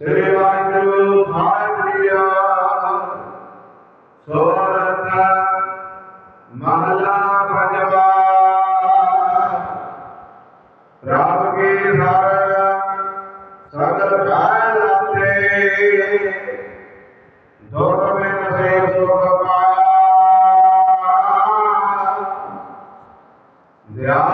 ਸ੍ਰੀ ਵਾਹਿਗੁਰੂ ਸਾਹਿਬ JIO ਮਹਲਾ ਭਜਵਾ ਰੱਬ ਕੀ ਸਰਣ ਸਗਲ ਭੈ ਲਾਤੇ ਦੁਖ ਬਿਨ ਸੇ ਸੁਖ ਪਾਇਆ ਦਿਆਲ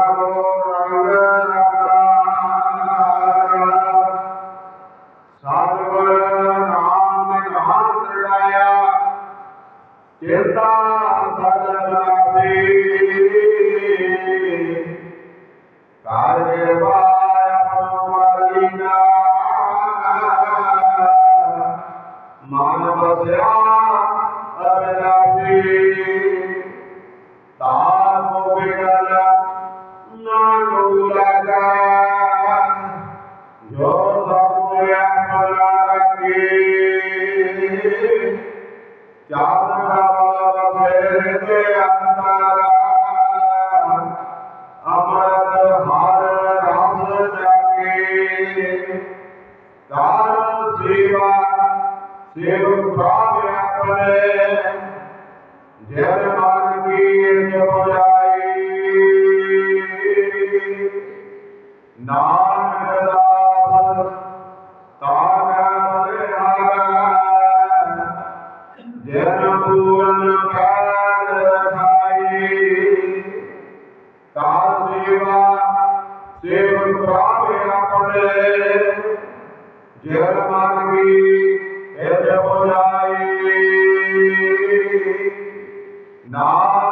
তা ਸੇਵਕ ਭਾਵ ਆਪਣੇ ਜਨ ਮਨ ਕੀ ਜੋ ਨਾਨਕ ਦਾਸ ਤਾਗਾ ਬਲਿਹਾਰਾ ਜਨ ਪੂਰਨ ਕਾਲ ਰਖਾਈ। ਕਾਲ ਸੇਵਾ, ਸੇਵਕ ਭਾਵੇ ਆਪਣੇ। ਜਨ ਮਨ Nós